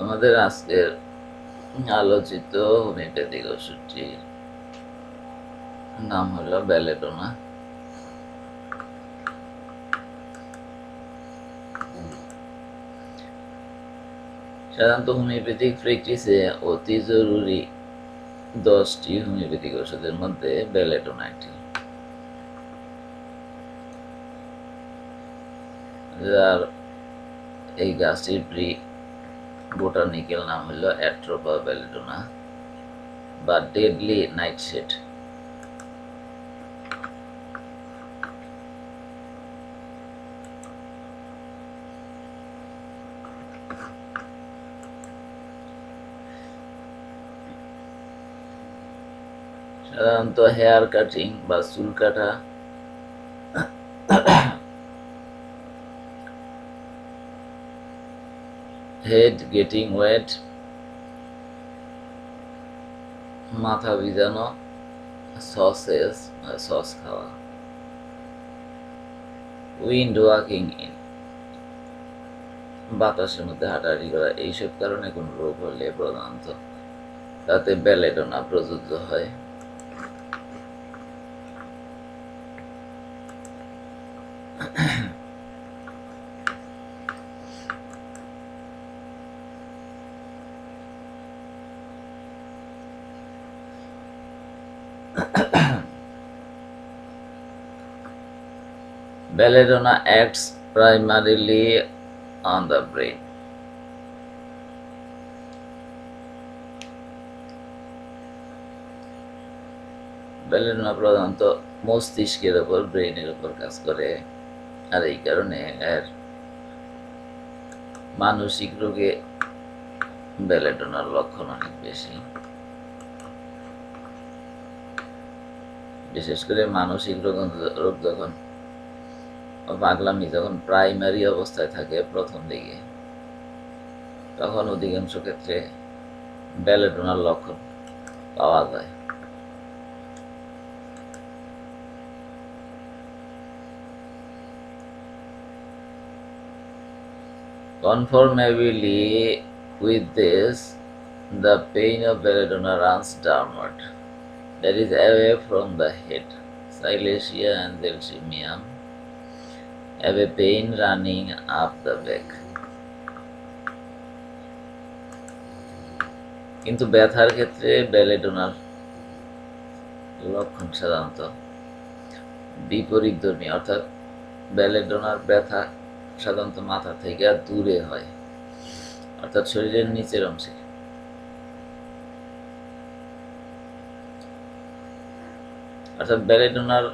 আমাদের আজকের আলোচিত হোমিওপ্যাথিক ওষুধটির নাম হলো ব্যালেডোনা সাধারণত হোমিওপ্যাথিক প্র্যাকটিসে অতি জরুরি দশটি হোমিওপ্যাথিক ওষুধের মধ্যে ব্যালেডোনা একটি। যার এই গাছটির বোটানিক্যাল নাম হলো অ্যাট্রোপা ব্যালেডোনা বা ডেডলি নাইটশেড সাধারণত হেয়ার কাটিং বা চুল কাটা হেড গেটিং ওয়েট মাথা ভিজানো সসেস সস খাওয়া। উইন্ড ওয়াকিং ইন বাতাসের মধ্যে হাঁটাহাঁটি করা, এইসব কারণে কোনো রোগ হলে প্রধানত তাতে ব্যালেডোনা প্রযোজ্য হয়। Belladonna acts primarily on the brain. Belladonna প্রধানত মস্তিষ্কের উপর ব্রেইনের উপর কাজ করে, আর এই কারণে এর মানসিক রোগে বেলেডোনার লক্ষণ অনেক বেশি বিশেষ করে মানসিক রোগ রোগ যখন পাগলামি যখন প্রাইমারি অবস্থায় থাকে প্রথম দিকে তখন অধিকাংশ ক্ষেত্রে ব্যালেডোনার লক্ষণ পাওয়া যায় Conformably with this, the pain of belladonna runs downward, that is away from the head. Silesia and delphinium have a pain running up the. কিন্তু ব্যথার ক্ষেত্রে ব্যালেডোনার লক্ষণ সাধারণত বিপরীত ধর্মী, অর্থাৎ ব্যালেডোনার ব্যথা সাধারণত মাথা থেকে দূরে হয়, অর্থাৎ শরীরের নিচের অংশে অর্থাৎ ব্যালেডোনার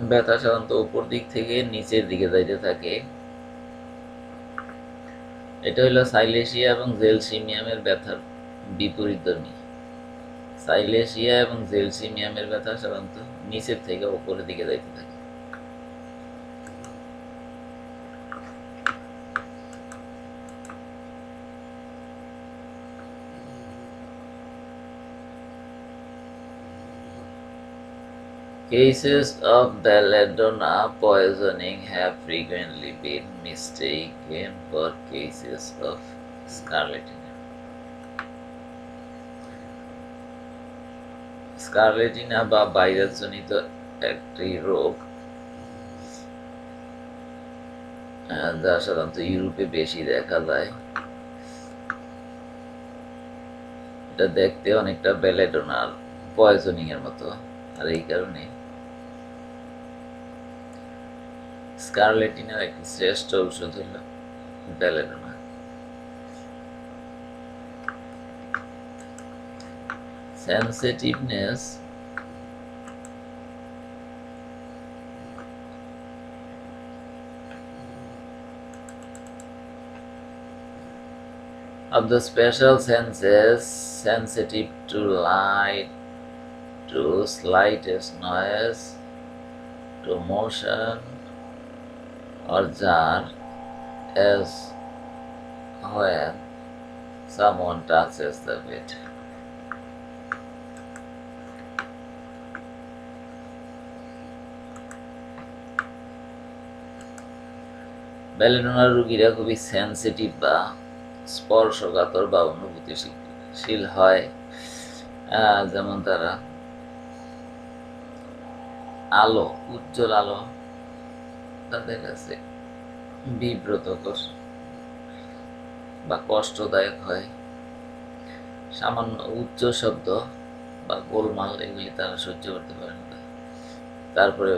ব্যথা সাধারণত উপর দিক থেকে নিচের দিকে যাইতে থাকে। এটা হলো সাইলেশিয়া এবং জেলসিমিয়ামের ব্যথার বিপরীতধর্মী সাইলেশিয়া এবং জেলসিমিয়ামের ব্যথা সাধারণত নিচের থেকে উপরের দিকে যাইতে থাকে। Cases of belladonna poisoning have frequently been mistaken for cases of scarlatina. স্কারলেটিনা বা ভাইরাসজনিত একটি রোগ যা সাধারণত ইউরোপে বেশি দেখা যায় এটা দেখতে অনেকটা বেলেডোনার পয়জনিং এর মতো আর এই কারণে স্কারলেটিনের একটি শ্রেষ্ঠ ঔষধ হল belladonna sensitiveness of the special senses sensitive to light to slightest noise to motion or jar as when someone touches the bed. ব্যালেডোনার রুগীরা খুবই সেন্সিটিভ বা স্পর্শকাতর বা অনুভূতিশীল হয় যেমন তারা আলো, উজ্জ্বল আলো তাদের কাছে বিব্রতকর বা কষ্টদায়ক হয়। সামান্য উচ্চ শব্দ বা গোলমাল এগুলি তারা সহ্য করতে পারে না। তারপরে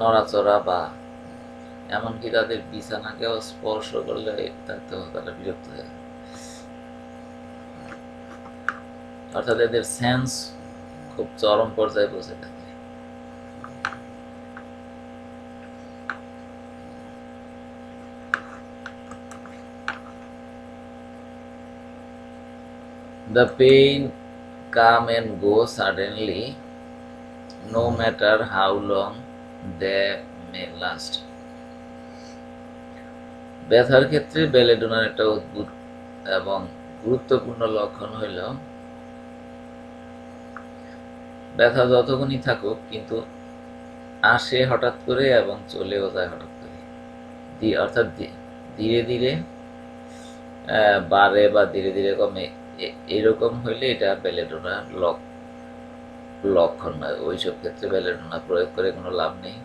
নড়াচড়া বা এমনকি তাদের বিছানাকেও স্পর্শ করলে তাতেও তারা বিরক্ত হয়ে অর্থাৎ এদের সেন্স খুব চরম পর্যায়ে পৌঁছে থাকে The pain come and go suddenly, no matter how long they may last. ব্যথার ক্ষেত্রে বেলেডোনার একটা অদ্ভুত এবং গুরুত্বপূর্ণ লক্ষণ হইল ব্যথা যতক্ষণই থাকুক কিন্তু আসে হঠাৎ করে এবং চলেও যায় হঠাৎ করে অর্থাৎ ধীরে ধীরে বাড়ে বা ধীরে ধীরে কমে এরকম হইলে এটা বেলেডোনার লক লক্ষণ নয় ওইসব ক্ষেত্রে বেলেডোনা প্রয়োগ করে কোনো লাভ নেই।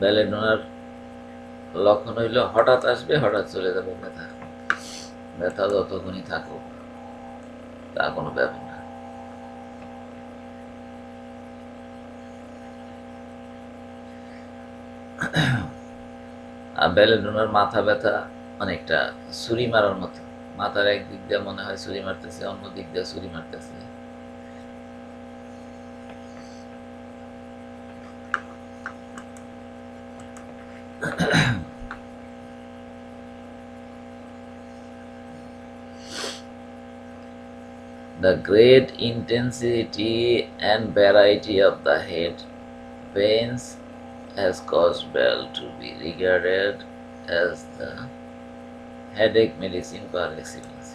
বেলেডোনার লক্ষণ হইল হঠাৎ আসবে, হঠাৎ চলে যাবে ব্যথা। ব্যথা যতক্ষণই থাকুক, তা কোনো ব্যাপার না। আর বেলেডোনার মাথা ব্যথা অনেকটা ছুরি মারার মতো। মাথার এক দিক দিয়ে মনে হয় ছুরি মারতেছে অন্য দিক দিয়ে ছুরি মারতেছে The great intensity and variety of the head pains has caused Bell to be regarded as the headache, medicine par excellence.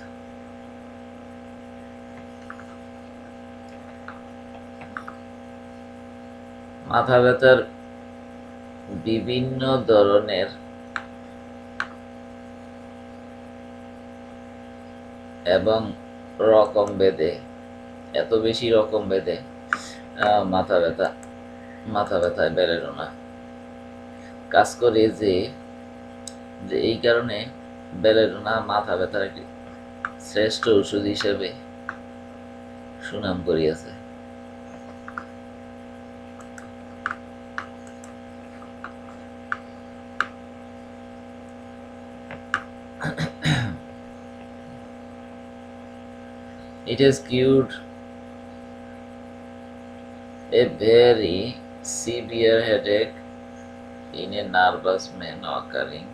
মাথা ব্যথার বিভিন্ন ধরনের এবং রকম বেদে, এত বেশি রকম বেদে মাথা ব্যথা, মাথা ব্যথায় বেড়েল না কাজ করে যে এই কারণে বেলেডোনা মাথা ব্যথার একটি শ্রেষ্ঠ ওষুধ হিসেবে সুনাম করিয়াছে It has cured a very severe headache in a nervous man occurring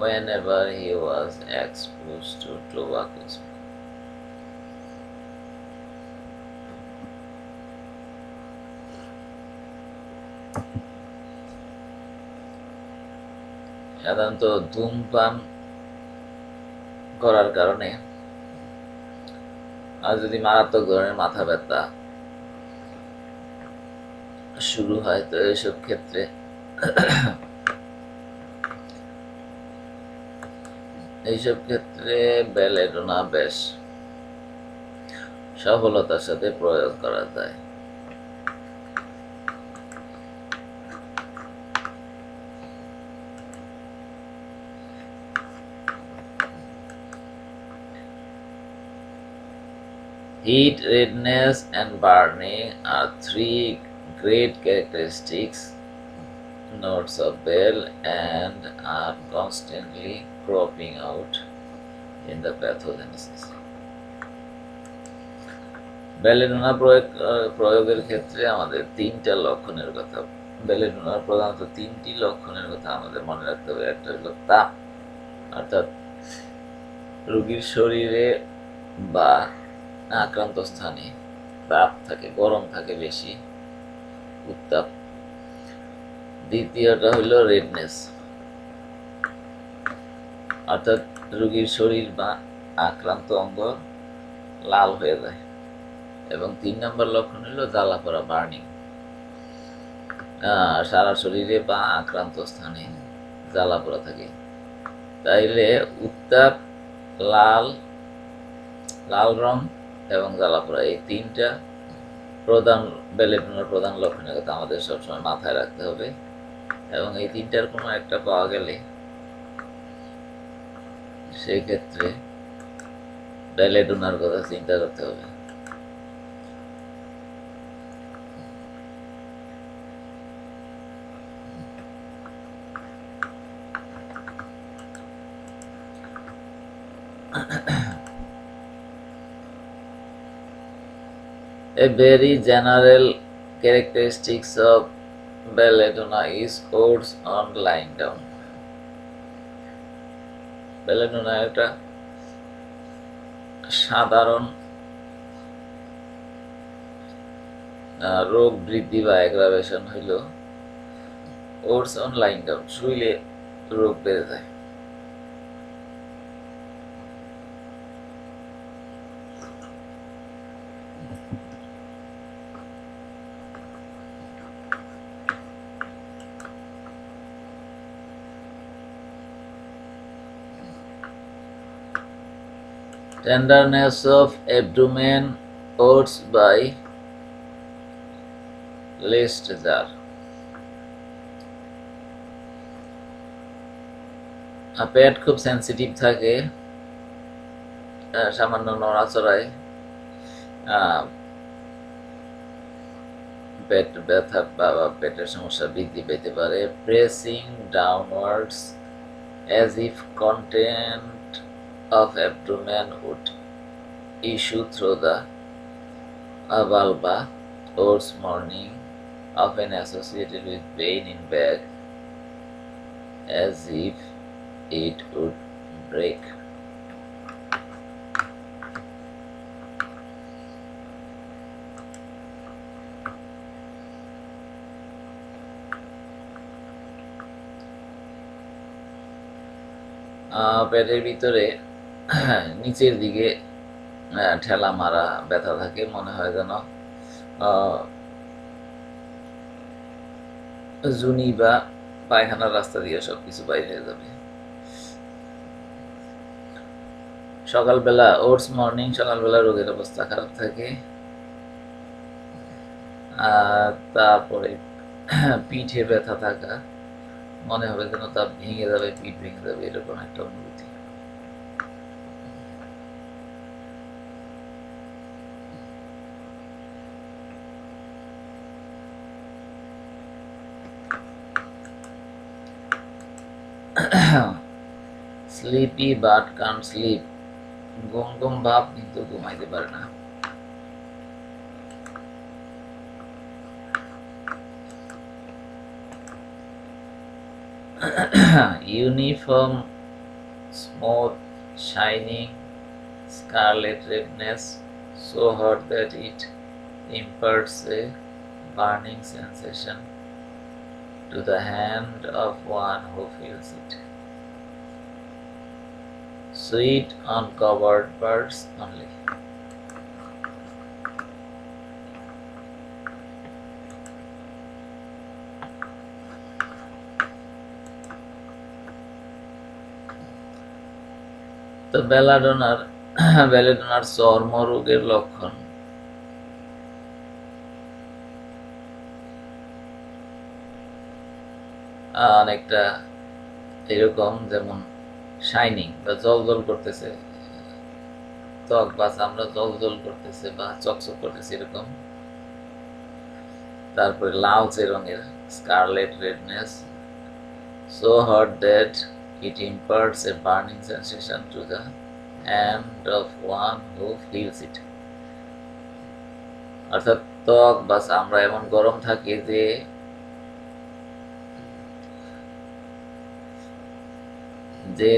whenever he was exposed to tobacco. সাধারণত ধূমপান করার কারণে আর যদি মারাত্মক ধরনের মাথা ব্যথা শুরু হয়, তো এইসব ক্ষেত্রে এইসব ক্ষেত্রে বেলেডোনা বেশ সফলতার সাথে প্রয়োগ করা যায় Heat, redness, and burning are three great characteristics notes of bell and are constantly cropping out in the pathogenesis. Belladonna প্রয়োগ আহ, প্রয়োগের ক্ষেত্রে আমাদের তিনটা লক্ষণের কথা। বেলেডোনার প্রধানত তিনটি লক্ষণের কথা আমাদের মনে রাখতে হবে। একটা হলো তাপ অর্থাৎ রোগীর শরীরে বা আক্রান্ত স্থানে তাপ থাকে গরম থাকে বেশি উত্তাপ। দ্বিতীয়টা হইল রেডনেস অর্থাৎ রোগীর শরীর বা আক্রান্ত অঙ্গ লাল হয়ে যায়। এবং তিন নম্বর লক্ষণ হলো জ্বালা পড়া বার্নিং সারা শরীরে বা আক্রান্ত স্থানে জ্বালা পড়া থাকে। তাইলে উত্তাপ, লাল লাল রং এবং জ্বালাপোড়া, এই তিনটা প্রধান বেলেডোনার প্রধান লক্ষণের কথা আমাদের সবসময় মাথায় রাখতে হবে। এবং এই তিনটার কোনো একটা পাওয়া গেলে সেই ক্ষেত্রে বেলেডোনার কথা চিন্তা করতে হবে A very general characteristics of belladonna is odds on lying down. Belladonna একটা সাধারণ রোগ বৃদ্ধি বা অ্যাগ্রাভেশন হইল ওটস অনলাইন ডাউন শুইলে রোগ বেড়ে যায়। Tenderness of abdomen, oats by list jar পেট খুব সেন্সিটিভ থাকে সামান্য নড়াচড়ায় পেট ব্যথা বা পেটের সমস্যা বৃদ্ধি পেতে পারে। Pressing downwards as if content of abdomen would issue through the vulva towards morning, often associated with pain in back, as if it would break. পেটের ভিতরে নিচের দিকে ঠেলা মারা ব্যথা থাকে, মনে হয় যেন জুনি বা পায়খানার রাস্তা দিয়ে সবকিছু বাইরে হয়ে যাবে। সকালবেলা ওটস মর্নিং, সকালবেলা রোগের অবস্থা খারাপ থাকে। আর তারপরে পিঠে ব্যথা থাকা, মনে হবে যেন তা ভেঙে যাবে, পিঠ ভেঙে যাবে, এরকম একটা অনুভূতি। স্লিপি বাট কান স্লিপ ঘুম ঘুম ভাব কিন্তু ঘুমাইতে পারে না uniform, smooth, shining, scarlet redness, so hot that it imparts a burning sensation to the hand of one who feels it. Sweet uncovered birds only. তো বেলাডোনার বেলাডোনার চর্মরোগের লক্ষণ অনেকটা এরকম যেমন শাইনিং বা জল জল করতেছে ত্বক, বা চামড়া জল জল করতেছে, বা চকচক করতেছে এরকম তারপরে লালচে রঙের scarlet redness so hot that it imparts a burning sensation to the hand of one who feels it. অর্থাৎ ত্বক বা চামড়া এমন গরম থাকে যে যে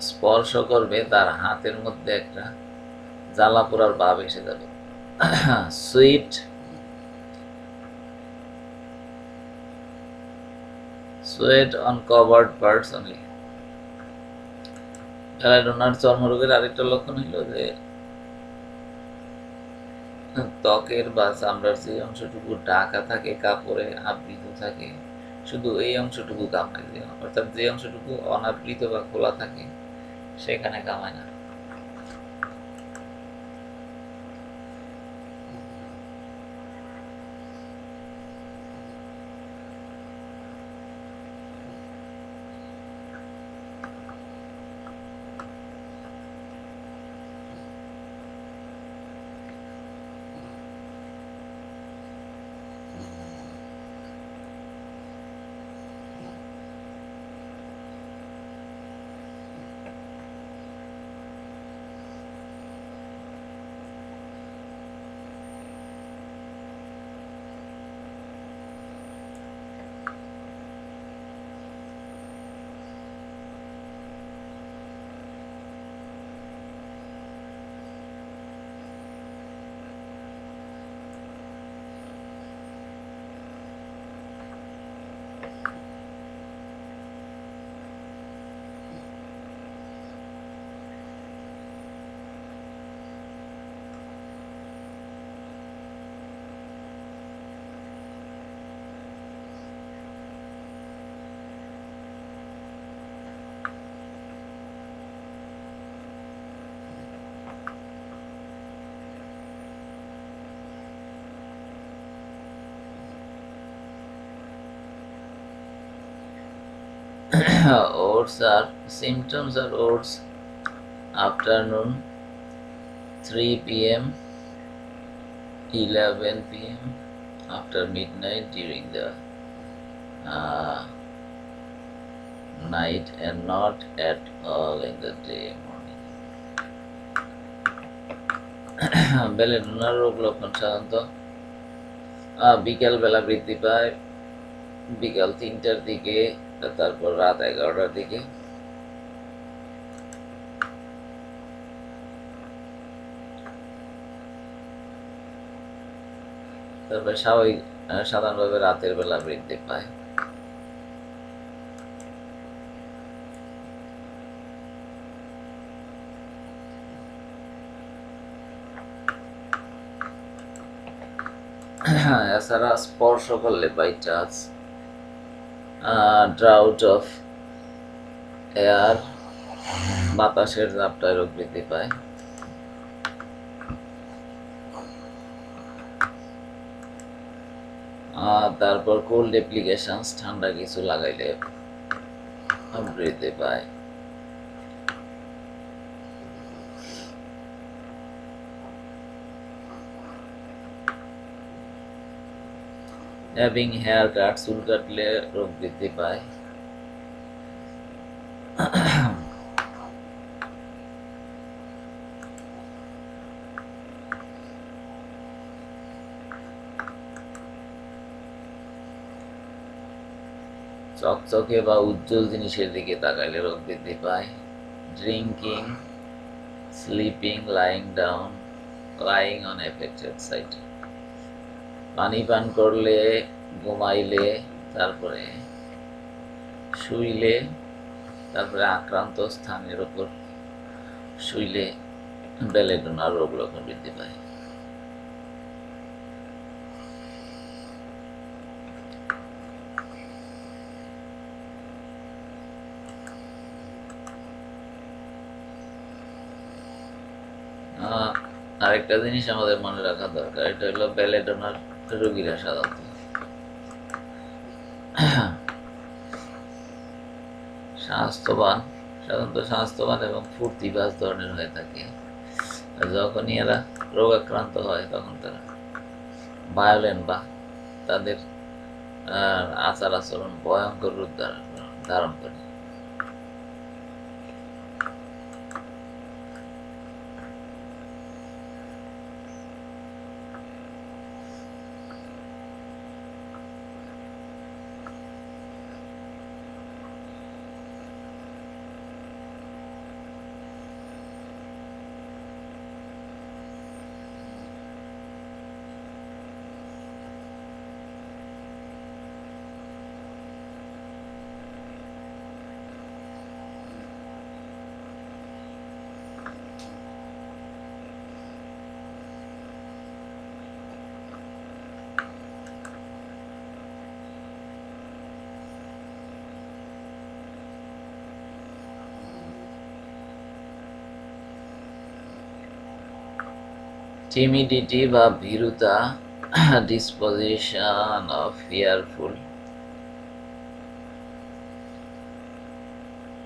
স্পর্শ করবে তার হাতের মধ্যে একটা জ্বালা পোড়ার ভাব এসে যাবে। Sweet sweat on covered parts only প্যারাডোনার চর্মরোগের আরেকটা লক্ষণ হইল যে, ত্বকের বা চামড়ার যে অংশটুকু ঢাকা থাকে, কাপড়ে আবৃত থাকে শুধু এই অংশটুকু কামায় অর্থাৎ যে অংশটুকু অনাবৃত বা খোলা থাকে সেখানে কামায় না। Oats are symptoms are oats afternoon 3 p.m 11 p.m after midnight during the uh, night and not at all in the day morning বেলেডোনার রোগ লক্ষণ সাধারণত আহ, বিকেল বেলা বৃদ্ধি পায় বিকাল তিনটার দিকে তারপর রাত এগারোটার দিকে। তারপরে স্বাভাবিক সাধারণভাবে রাতের বেলা বৃদ্ধি পায়। এছাড়া স্পর্শ করলে by touch draught of air বাতাসের চাপটা রোগ বৃদ্ধি পায়। তারপর কোল্ড অ্যাপ্লিকেশনস ঠান্ডা কিছু লাগাইলে বৃদ্ধি পায়। হ্যাভিং হেয়ার কাট চুল কাটলে রোগ বৃদ্ধি পায় চকচকে বা উজ্জ্বল জিনিসের দিকে তাকাইলে রোগ বৃদ্ধি পায় drinking sleeping lying down lying on affected side পানি পান করলে, ঘুমাইলে, তারপরে শুইলে, তারপরে আক্রান্ত স্থানের উপর শুইলে বেলেডোনার রোগ লক্ষণ বৃদ্ধি পায়। আরেকটা জিনিস আমাদের মনে রাখা দরকার, এটা হলো বেলেডোনার রোগীরা সাধারণত। স্বাস্থ্যবান সাধারণত স্বাস্থ্যবান এবং ফুর্তিবাজ ধরনের হয়ে থাকে। যখনই এরা রোগাক্রান্ত হয়, তখন তারা ভায়োলেন্ট বা তাদের আচার আচরণ ভয়ঙ্কর রূপ ধারণ করে। টিমিডিটি বা ভীরুতা ডিসপোজিশন অফ ফিয়ারফুল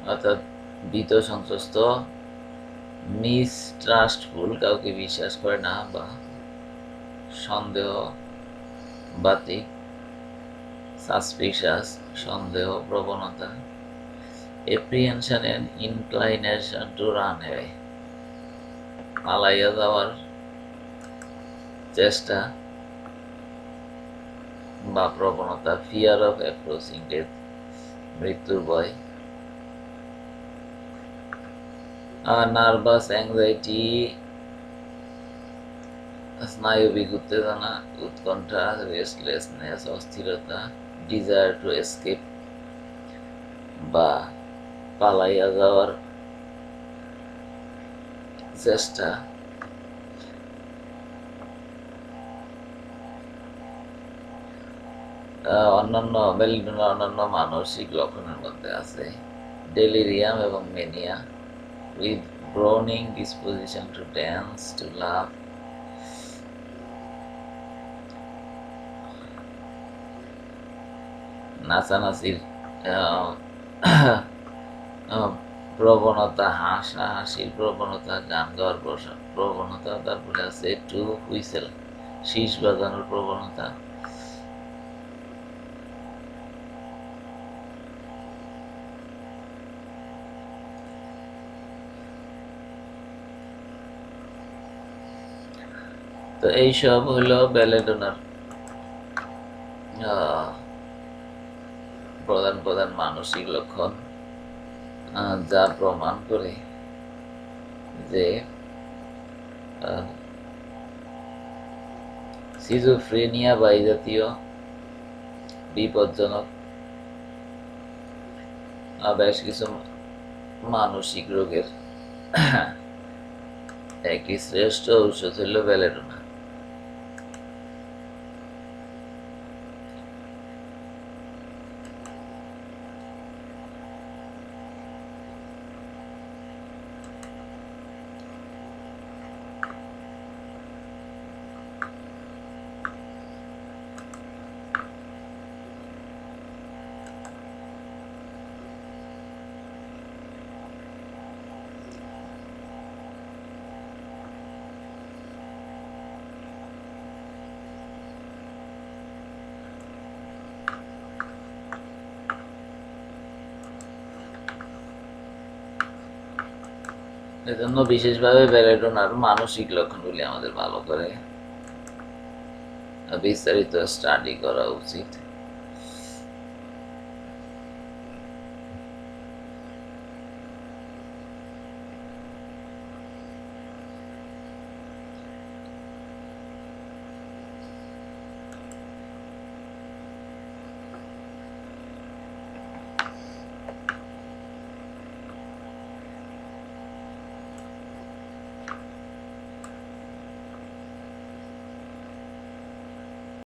অর্থাৎ ভীত সন্ত্রস্ত মিসট্রাস্টফুল কাউকে বিশ্বাস করে না বা সন্দেহ বাতিক সাসপিশাস সন্দেহ, প্রবণতা apprehension and inclination to run away পালাইয়া যাওয়ার চেষ্টা বা প্রবণতা ফিয়ার অফ অ্যাপ্রোচিং ডেথ মৃত্যুর ভয় নার্ভাস অ্যাংজাইটি স্নায়বিক উত্তেজনা, উৎকণ্ঠা রেস্টলেসনেস অস্থিরতা ডিজায়ার টু এসকেপ বা পালাইয়া যাওয়ার চেষ্টা। অন্যান্য মেলিডোনা অন্যান্য মানসিক লক্ষণের মধ্যে আছে। ডেলিরিয়াম এবং mania with groaning disposition to dance to love নাচানাচির প্রবণতা, হাসা হাসির প্রবণতা, গান গাওয়ার প্রবণতা তারপরে আছে টু হুইসেল শীষ বাজানোর প্রবণতা। তো এইসব হলো ব্যালেডোনার প্রধান প্রধান মানসিক লক্ষণ যা প্রমাণ করে যে সিজোফ্রেনিয়া বা এই জাতীয় বিপজ্জনক বেশ কিছু মানসিক রোগের, একটি শ্রেষ্ঠ ঔষধ হইল ব্যালেডোনা এজন্য বিশেষভাবে ব্যালেডোনার মানসিক লক্ষণগুলি আমাদের ভালো করে বিস্তারিত স্টাডি করা উচিত।